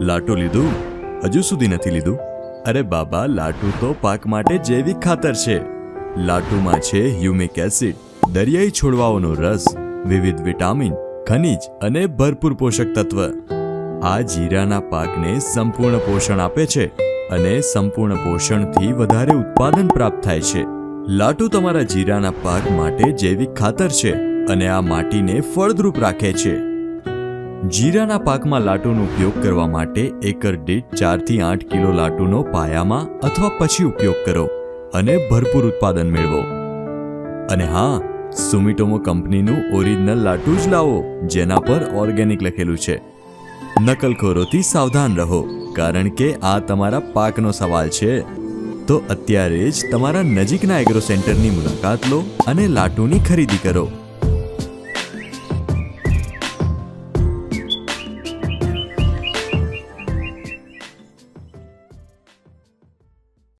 લાટુ લીધું? હજુ સુધી નથી લીધું? અરે બાબા, લાટુ તો પાક માટે જૈવિક ખાતર છે. લાટુમાં છે હ્યુમિક એસિડ દરિયાઈ છોડવાઓનો રસ, વિવિધ વિટામિન ખનિજ અને ભરપૂર પોષક તત્વ. આ જીરાના પાકને સંપૂર્ણ પોષણ આપે છે અને સંપૂર્ણ પોષણથી વધારે ઉત્પાદન પ્રાપ્ત થાય છે. લાટુ તમારા જીરાના પાક માટે જૈવિક ખાતર છે. અને આ માટીને ફળદ્રુપ રાખે છે. જીરાના પાકમાં લાટુનો ઉપયોગ કરવા માટે એકર દીઠ ચારથી આઠ કિલો લાટુનો પાયામાં અથવા પછી ઉપયોગ કરો અને ભરપૂર ઉત્પાદન મેળવો. અને હા, સુમિટોમો કંપનીનું ઓરિજિનલ લાટુ જ લાવો, જેના પર ઓર્ગેનિક લખેલું છે. નકલખોરોથી સાવધાન રહો, કારણ કે આ તમારા પાકનો સવાલ છે. તો અત્યારે જ તમારા નજીકના એગ્રો સેન્ટરની મુલાકાત લો અને લાટુની ખરીદી કરો.